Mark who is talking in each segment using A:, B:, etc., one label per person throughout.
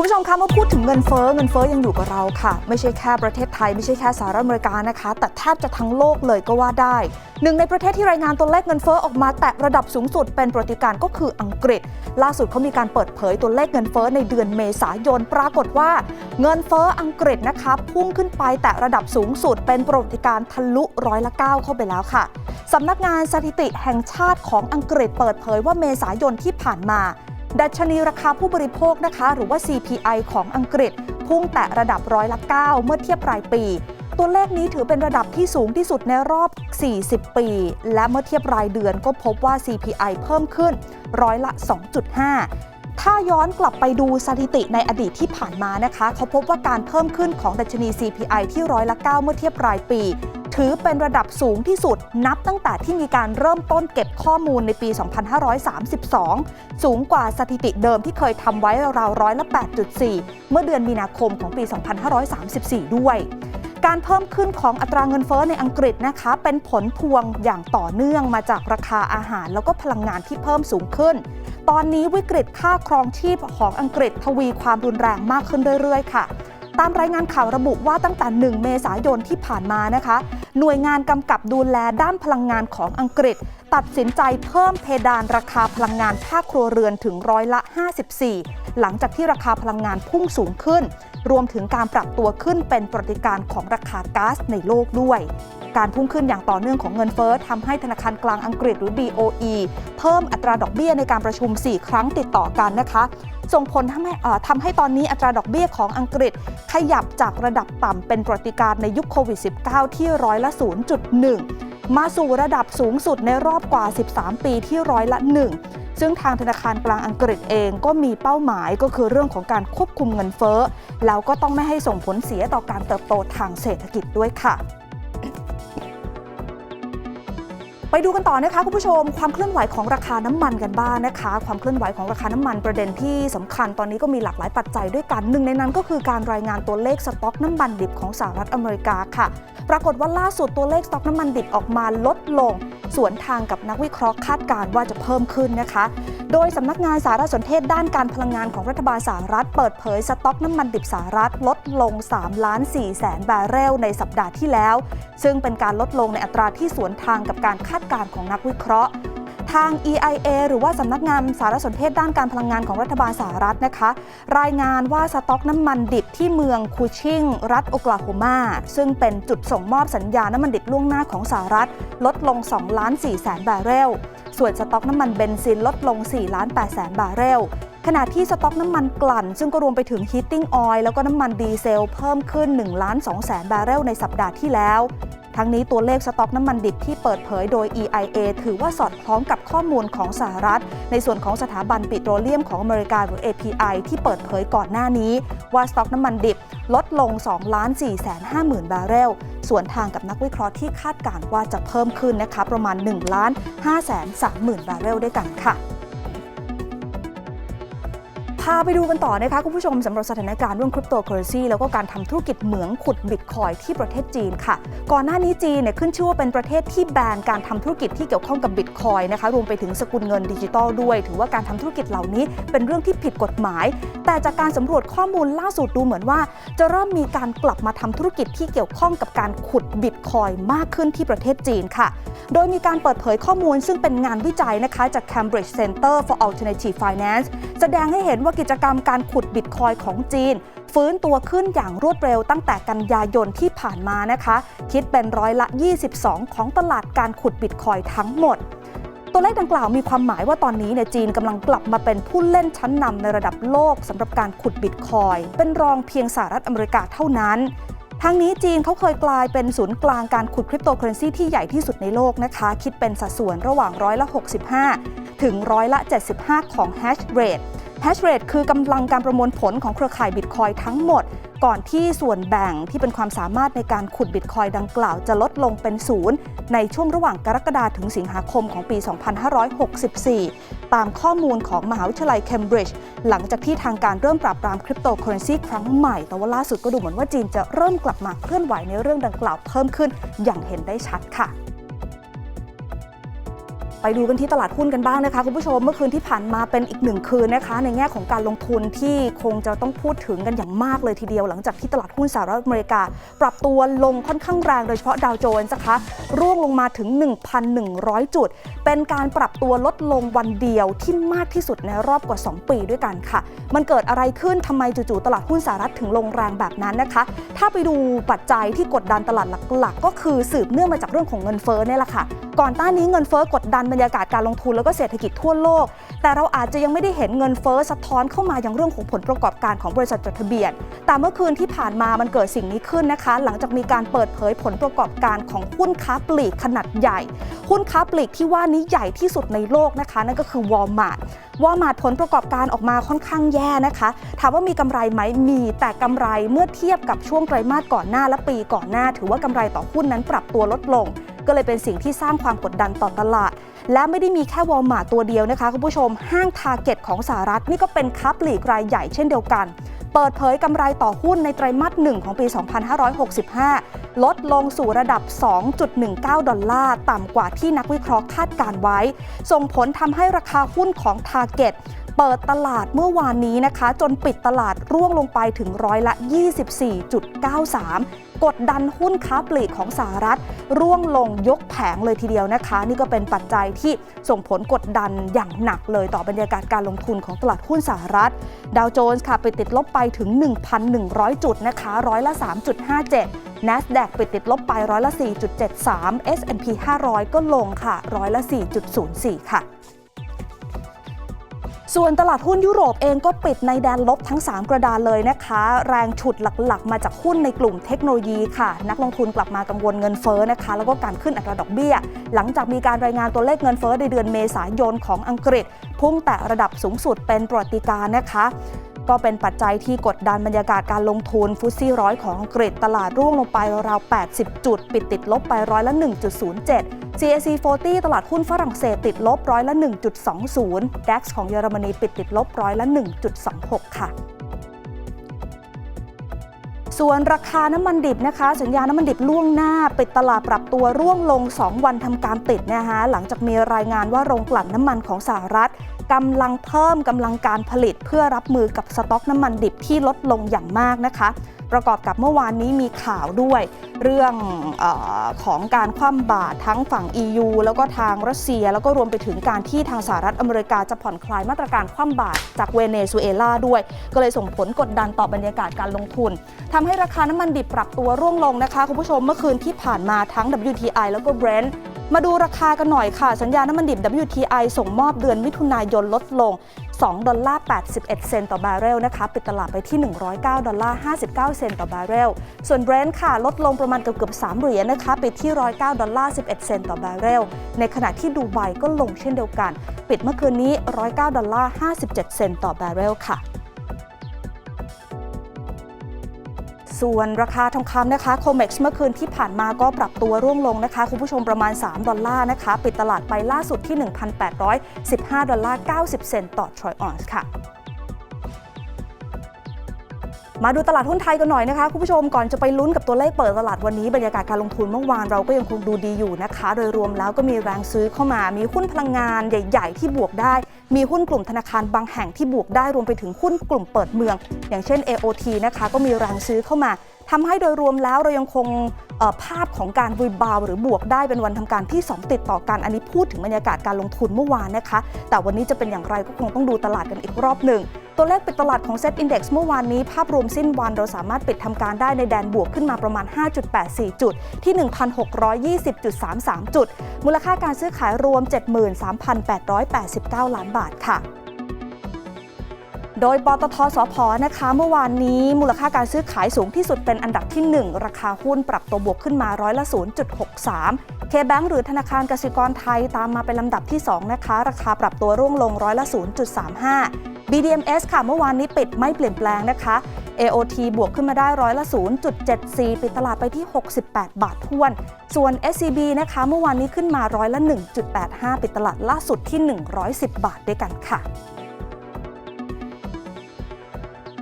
A: คุณผู้ชมคะเมาพูดถึงเงินเฟ้อเงินเฟ้อยังอยู่กับเราค่ะ ไม่ใช่แค่ประเทศไทยไม่ใช่แค่สหรัฐอเมริกานะคะ แต่แทบจะทั้งโลกเลยก็ว่าได้หนึ่งในประเทศที่รายงานตัวเลขเงินเฟ้อออกมาแตะระดับสูงสุดเป็นประติการก็คืออังกฤษ ล่าสุดเขามีการเปิดเผยตัวเลขเงินเฟ้อในเดือนเมษายน ปรากฏว่า เงินเฟ้ออังกฤษนะคะพุ่งขึ้นไปแตะระดับสูงสุด เป็นประติการทะลุร้อยละ9เข้าไปแล้วค่ะสำนักงานสถิติแห่งชาติของอังกฤษเปิดเผยว่าเมษายนที่ผ่านมา ดัชนีราคาผู้บริโภคนะคะ หรือว่า CPI ของอังกฤษ พุ่งแตะระดับร้อยละ 9 เมื่อเทียบรายปี ตัวเลขนี้ถือเป็นระดับที่สูงที่สุดในรอบ 40 ปี และเมื่อเทียบรายเดือนก็พบว่า CPI เพิ่มขึ้นร้อยละ 2.5ถ้าย้อนกลับไปดูสถิติในอดีตที่ผ่านมานะคะ เขาพบว่าการเพิ่มขึ้นของดัชนี CPI ที่ร้อยละ 9 เมื่อเทียบรายปี ถือเป็นระดับสูงที่สุดนับตั้งแต่ที่มีการเริ่มต้นเก็บข้อมูลในปี 2532 สูงกว่าสถิติเดิมที่เคยทำไว้ราวร้อยละ 8.4 เมื่อเดือนมีนาคมของปี 2534 ด้วย การเพิ่มขึ้นของอัตราเงินเฟ้อในอังกฤษนะคะ เป็นผลพวงอย่างต่อเนื่องมาจากราคาอาหารแล้วก็พลังงานที่เพิ่มสูงขึ้น ตอนนี้วิกฤตค่าครองชีพของอังกฤษทวีความรุนแรงมากขึ้นเรื่อยๆ ค่ะ ตามรายงานข่าวระบุว่าตั้งแต่ 1 เมษายนที่ผ่านมานะคะ หน่วยงานกำกับดูแลด้านพลังงานของอังกฤษ ตัดสินใจเพิ่มเพดานราคาพลังงานภาคครัวเรือนถึงร้อยละ 54 หลังจากที่ราคาพลังงานพุ่งสูงขึ้น รวมถึงการปรับตัวขึ้นเป็นปราการของราคาก๊าซในโลกด้วย การพุ่งขึ้นอย่างต่อเนื่องของเงินเฟ้อทำให้ธนาคารกลางอังกฤษหรือ BOE เพิ่มอัตราดอกเบี้ยในการประชุม 4 ครั้งติดต่อกันนะคะส่งผลทำให้ทำให้ตอนนี้อัตราดอกเบี้ยของอังกฤษ ขยับจากระดับต่ำเป็นประวัติการในยุคโควิด -19 ที่ร้อยละ 0.1 มาสู่ระดับสูงสุดในรอบกว่า 13 ปีที่ร้อยละ 1 ซึ่งทางธนาคารกลางอังกฤษเองก็มีเป้าหมายก็คือเรื่องของการควบคุมเงินเฟ้อ แล้วก็ต้องไม่ให้ส่งผลเสียต่อการเติบโตทางเศรษฐกิจด้วยค่ะ ไปดูกันต่อนะคะคุณผู้ชม ความเคลื่อนไหวของราคาน้ำมันกันบ้างนะคะ ความเคลื่อนไหวของราคาน้ำมันประเด็นที่สำคัญตอนนี้ก็มีหลากหลายปัจจัยด้วยกันหนึ่งในนั้นก็คือการรายงานตัวเลขสต็อกน้ำมันดิบของสหรัฐอเมริกาค่ะ ปรากฏว่าล่าสุดตัวเลขสต็อกน้ำมันดิบออกมาลดลง สวนทางกับนักวิเคราะห์คาดการณ์ว่าจะเพิ่มขึ้นนะคะ โดยสำนักงานสารสนเทศด้านการพลังงานของรัฐบาลสหรัฐ เปิดเผยสต็อกน้ำมันดิบสหรัฐลดลง 3 ล้าน4แสนบาร์เรลในสัปดาห์ที่แล้ว ซึ่งเป็นการลดลงในอัตราที่สวนทางกับการคาดการณ์ของนักวิเคราะห์ ทาง EIA หรือว่าสำนักงานสารสนเทศด้านการพลังงานของรัฐบาลสหรัฐนะคะ รายงานว่าสต็อกน้ำมันดิบที่เมืองคูชิง รัฐโอคลาโฮมาซึ่งเป็นจุดส่งมอบสัญญาน้ำมันดิบล่วงหน้าของสหรัฐ ลดลง 2 ล้าน4แสนบาร์เรล ส่วนสต็อกน้ำมันเบนซินลดลง 4 ล้าน8แสนบาร์เรลขณะที่สต็อกน้ำมันกลั่น ซึ่งก็รวมไปถึงฮีตติ้งออยล์แล้วก็น้ำมันดีเซล เพิ่มขึ้น1ล้าน2แสนบาร์เรลในสัปดาห์ที่แล้ว ทั้งนี้ตัวเลขสต็อกน้ำมันดิบที่เปิดเผยโดย EIA ถือว่าสอดคล้องกับข้อมูลของสหรัฐ ในส่วนของสถาบันปิโตรเลียมของอเมริกาหรือ API ที่เปิดเผยก่อนหน้านี้ ว่าสต็อกน้ำมันดิบลดลง 2 ล้าน4แสน5หมื่นบาร์เรล ส่วนทางกับนักวิเคราะห์ที่คาดการณ์ว่าจะเพิ่มขึ้นนะคะประมาณ 1 ล้าน5แสน3หมื่นบาร์เรลด้วยกันค่ะาไปดูกันต่อนะคะคุณผู้ชมสำหรับสถานการณ์เรื่องคริปโตเคอเรซีแล้วก็การทำธุรกิจเหมืองขุดบิตคอยที่ประเทศจีนค่ะ ก่อนหน้านี้จีนเนี่ยขึ้นชื่อว่าเป็นประเทศที่แบนการทำธุรกิจที่เกี่ยวข้องกับบิตคอยนะคะรวมไปถึงสกุลเงินดิจิตอลด้วย ถือว่าการทำธุรกิจเหล่านี้เป็นเรื่องที่ผิดกฎหมาย แต่จากการสำรวจข้อมูลล่าสุดดูเหมือนว่า จะเริ่มมีการกลับมาทำธุรกิจที่เกี่ยวข้องกับการขุดบิตคอยมากขึ้นที่ประเทศจีนค่ะ โดยมีการเปิดเผยข้อมูลซึ่งเป็นงานวิจัยนะคะจาก Cambridge Center for Alternative Finance แสดงให้เห็นว่ากิจกรรมการขุดบิตคอยของจีน ฟื้นตัวขึ้นอย่างรวดเร็วตั้งแต่กันยายนที่ผ่านมานะคะ คิดเป็นร้อยละ 22 ของตลาดการขุดบิตคอยทั้งหมดตัวเลขดังกล่าวมีความหมายว่าตอนนี้เนี่ยจีนกำลังกลับมาเป็นผู้เล่นชั้นนำในระดับโลกสำหรับการขุดบิตคอย เป็นรองเพียงสหรัฐอเมริกาเท่านั้นทั้งนี้จีนเขาเคยกลายเป็นศูนย์กลางการขุดคริปโตเคอเรนซีที่ใหญ่ที่สุดในโลกนะคะ คิดเป็นสัดส่วนระหว่างร้อยละ 65 ถึงร้อยละ 75 ของ hash rate hash rate คือกำลังการประมวลผลของเครือข่ายบิตคอยทั้งหมด ก่อนที่ส่วนแบ่งที่เป็นความสามารถในการขุดบิตคอยดังกล่าวจะลดลงเป็นศูนย์ในช่วงระหว่างกรกฎาคมถึงสิงหาคมของปี 2564 ตามข้อมูลของมหาวิทยาลัยเคมบริดจ์หลังจากที่ทางการเริ่มปราบปรามคริปโตเคอเรนซีครั้งใหม่ แต่ว่าล่าสุดก็ดูเหมือนว่าจีนจะเริ่มกลับมาเคลื่อนไหวในเรื่องดังกล่าวเพิ่มขึ้นอย่างเห็นได้ชัดค่ะ ไปดูกันที่ตลาดหุ้นกันบ้างนะคะคุณผู้ชมเมื่อคืนที่ผ่านมาเป็นอีกหนึ่งคืนนะคะ ในแง่ของการลงทุนที่คงจะต้องพูดถึงกันอย่างมากเลยทีเดียว หลังจากที่ตลาดหุ้นสหรัฐอเมริกา ปรับตัวลงค่อนข้างแรงโดยเฉพาะดาวโจนส์นะคะร่วงลงมาถึง 1,100 จุด เป็นการปรับตัวลดลงวันเดียวที่มากที่สุดในรอบกว่า 2 ปีด้วยกันค่ะ มันเกิดอะไรขึ้นทำไมจู่ๆตลาดหุ้นสหรัฐถึงลงแรงแบบนั้นนะคะ ถ้าไปดูปัจจัยที่กดดันตลาดหลักๆ ก็คือสืบเนื่องมาจากเรื่องของเงินเฟ้อเนี่ยแหละค่ะ ก่อนหน้านี้เงินเฟ้อกดดันบรรยากาศการลงทุนแล้วก็เศรษฐกิจทั่วโลก แต่เราอาจจะยังไม่ได้เห็นเงินเฟ้อสะท้อนเข้ามาอย่างเรื่องของผลประกอบการของบริษัทจดทะเบียน แต่เมื่อคืนที่ผ่านมามันเกิดสิ่งนี้ขึ้นนะคะ หลังจากมีการเปิดเผยผลประกอบการของหุ้นค้าปลีกขนาดใหญ่ หุ้นค้าปลีกที่ว่านี้ใหญ่ที่สุดในโลกนะคะ นั่นก็คือวอลมาร์ทวอลมาร์ทผลประกอบการออกมาค่อนข้างแย่นะคะ ถามว่ามีกำไรไหมมีแต่กำไรเมื่อเทียบกับช่วงไตรมาสก่อนหน้าและปีก่อนหน้า ถือว่ากำไรต่อหุ้นนั้นปรับตัวลดลง ก็เลยเป็นสิ่งที่สร้างความกดดันต่อตลาด และไม่ได้มีแค่วอลมาร์ตัวเดียวนะคะคุณผู้ชมห้างทาร์เก็ตของสหรัฐนี่ก็เป็นค้าปลีกรายใหญ่เช่นเดียวกัน เปิดเผยกำไรต่อหุ้นในไตรมาสหนึ่งของปี 2565 ลดลงสู่ระดับ 2.19 ดอลลาร์ ต่ำกว่าที่นักวิเคราะห์คาดการไว้ ส่งผลทำให้ราคาหุ้นของ Target เปิดตลาดเมื่อวานนี้นะคะ จนปิดตลาดร่วงลงไปถึงร้อยละ 24.93กดดันหุ้นค้าปลีกของสหรัฐ ร่วงลงยกแผงเลยทีเดียวนะคะ นี่ก็เป็นปัจจัยที่ส่งผลกดดันอย่างหนักเลยต่อบรรยากาศการลงทุนของตลาดหุ้นสหรัฐ ดาวโจนส์ค่ะไปติดลบไปถึง 1,100 จุดนะคะร้อยละ 3.57 NASDAQ ไปติดลบไปร้อยละ 4.73 S&P 500 ก็ลงค่ะร้อยละ 4.04 ค่ะ ส่วนตลาดหุ้นยุโรปเองก็ปิดในแดนลบทั้ง 3 กระดานเลยนะคะ แรงฉุดหลักๆ มาจากหุ้นในกลุ่มเทคโนโลยีค่ะ นักลงทุนกลับมากังวลเงินเฟ้อนะคะ แล้วก็การขึ้นอัตราดอกเบี้ย หลังจากมีการรายงานตัวเลขเงินเฟ้อในเดือนเมษายนของอังกฤษ พุ่งแตะระดับสูงสุดเป็นประวัติการนะคะ ก็เป็นปัจจัยที่กดดันบรรยากาศการลงทุนฟุตซี่ร้อยของอังกฤษตลาดร่วงลงไปราว80 จุด ปิดติดลบไปร้อยละ 1.07 CAC 40 ตลาดหุ้นฝรั่งเศสติดลบร้อยละ 1.20 DAX ของเยอรมนีปิดติดลบร้อยละ 1.26 ค่ะส่วนราคาน้ำมันดิบนะคะ สัญญาน้ำมันดิบล่วงหน้า ปิดตลาดปรับตัวร่วงลง 2 วันทำการติดนะคะหลังจากมีรายงานว่าโรงกลั่นน้ำมันของสหรัฐ กำลังเพิ่มกำลังการผลิตเพื่อรับมือกับสต็อกน้ำมันดิบที่ลดลงอย่างมากนะคะ ประกอบกับเมื่อวานนี้มีข่าวด้วย เรื่องออของการคว่ำบาตรทั้งฝั่ง EU แล้วก็ทางรัสเซีย แล้วก็รวมไปถึงการที่ทางสหรัฐอเมริกาจะผ่อนคลายมาตรการคว่ำบาตรจากเวเนซุเอลาด้วย ก็เลยส่งผลกดดันต่อบรรยากาศการลงทุนทำให้ราคาน้ำมันดิบปรับตัวร่วงลงนะคะคุณผู้ชมเมื่อคืนที่ผ่านมาทั้ง WTI แล้วก็ Brent มาดูราคากันหน่อยค่ะ สัญญาน้ำมันดิบ WTI ส่งมอบเดือนมิถุนายนลดลง 2 ดอลลาร์ 81 เซนต์ต่อบาร์เรลนะคะ ปิดตลาดไปที่ 109 ดอลลาร์ 59 เซนต์ต่อบาร์เรล ส่วน Brent ค่ะ ลดลงประมาณเกือบเกือบ3เหรียญนะคะ ปิดที่ 109 ดอลลาร์ 11 เซนต์ต่อบาร์เรล ในขณะที่ดูไบก็ลงเช่นเดียวกัน ปิดเมื่อคืนนี้ 109 ดอลลาร์ 57 เซนต์ต่อบาร์เรลค่ะ ส่วนราคาทองคำนะคะโคเม็กซ์เมื่อคืนที่ผ่านมาก็ปรับตัวร่วงลงนะคะคุณผู้ชมประมาณ 3 ดอลลาร์นะคะ ปิดตลาดไปล่าสุดที่ 1,815 ดอลลาร์ 90 เซนต์ต่อทรอยออนซ์ค่ะ มาดูตลาดหุ้นไทยกันหน่อยนะคะคุณผู้ชมก่อนจะไปลุ้นกับตัวเลขเปิดตลาดวันนี้บรรยากาศการลงทุนเมื่อวานเราก็ยังคงดูดีอยู่นะคะ โดยรวมแล้วก็มีแรงซื้อเข้ามา มีหุ้นพลังงานใหญ่ ๆ ที่บวกได้ มีหุ้นกลุ่มธนาคารบางแห่งที่บวกได้รวมไปถึงหุ้นกลุ่มเปิดเมือง อย่างเช่น AOT นะคะก็มีแรงซื้อเข้ามา ทำให้โดยรวมแล้วเรายังคงภาพของการรีบาวหรือบวกได้เป็นวันทำการที่ 2 ติดต่อกันอันนี้พูดถึงบรรยากาศการลงทุนเมื่อวานนะคะ แต่วันนี้จะเป็นอย่างไรก็คงต้องดูตลาดกันอีกรอบหนึ่งตัวเลขปิดตลาดของ Set Index เมื่อวานนี้ ภาพรวมสิ้นวันเราสามารถปิดทำการได้ในแดนบวกขึ้นมาประมาณ 5.84 จุด ที่ 1,620.33 จุด มูลค่าการซื้อขายรวม 73,889 ล้านบาทค่ะ โดยปตทสพนะคะเมื่อวานนี้มูลค่าการซื้อขายสูงที่สุดเป็นอันดับที่ 1 ราคาหุ้นปรับตัวบวกขึ้นมาร้อยละ 0.63 K-Bank หรือธนาคารกสิกรไทยตามมาเป็นลำดับที่ 2 นะคะ ราคาปรับตัวร่วงลงร้อยละ 0.35 BDMs ค่ะเมื่อวานนี้ปิดไม่เปลี่ยนแปลงนะคะ AOT บวกขึ้นมาได้ร้อยละ 0.74 ปิดตลาดไปที่ 68 บาททวน ส่วน SCB นะคะเมื่อวานนี้ขึ้นมาร้อยละ 1.85 ปิดตลาดล่าสุดที่ 110 บาทด้วยกันค่ะ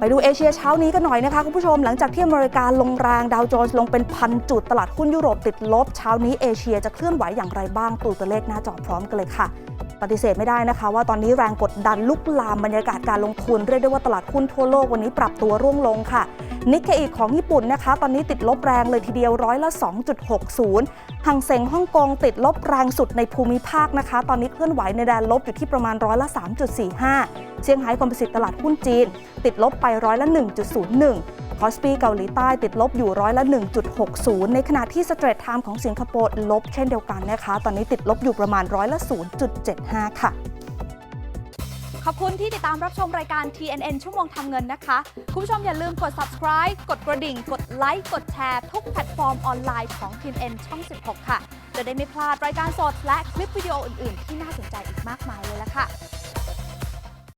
A: ไปดูเอเชียเช้านี้กันหน่อยนะคะคุณผู้ชมหลังจากที่อเมริกาลงแรงดาวโจนส์ลงเป็นพันจุดตลาดหุ้นยุโรปติดลบ เช้านี้เอเชียจะเคลื่อนไหวอย่างไรบ้างตูตัวเลขหน้าจอพร้อมกันเลยค่ะ ปฏิเสธไม่ได้นะคะ ว่าตอนนี้แรงกดดันลุกลามบรรยากาศการลงทุนเรียกได้ว่าตลาดหุ้นทั่วโลกวันนี้ปรับตัวร่วงลงค่ะ นิกเกอิของญี่ปุ่นนะคะ ตอนนี้ติดลบแรงเลยทีเดียวร้อยละ 2.60หังเซ็งฮ่องกงติดลบแรงสุดในภูมิภาคนะคะ ตอนนี้เคลื่อนไหวในแดนลบอยู่ที่ประมาณร้อยละ 3.45เซี่ยงไฮ้คอมโพสิตตลาดหุ้นจีน ติดลบไปร้อยละ 1.01 คอสปีเกาหลีใต้ติดลบอยู่ร้อยละ 1.60 ในขณะที่สเตรทไทม์ของสิงคโปร์ลบเช่นเดียวกันนะคะ ตอนนี้ติดลบอยู่ประมาณร้อยละ 0.75 ค่ะ
B: ขอบคุณที่ติดตามรับชมรายการ TNN ชั่วโมงทำเงินนะคะ คุณผู้ชมอย่าลืมกด subscribe กดกระดิ่ง กดไลค์กดแชร์ทุกแพลตฟอร์มออนไลน์ของ TNN ช่อง 16 ค่ะ จะได้ไม่พลาดรายการสดและคลิปวิดีโออื่น ๆ ที่น่าสนใจอีกมากมายเลยละค่ะ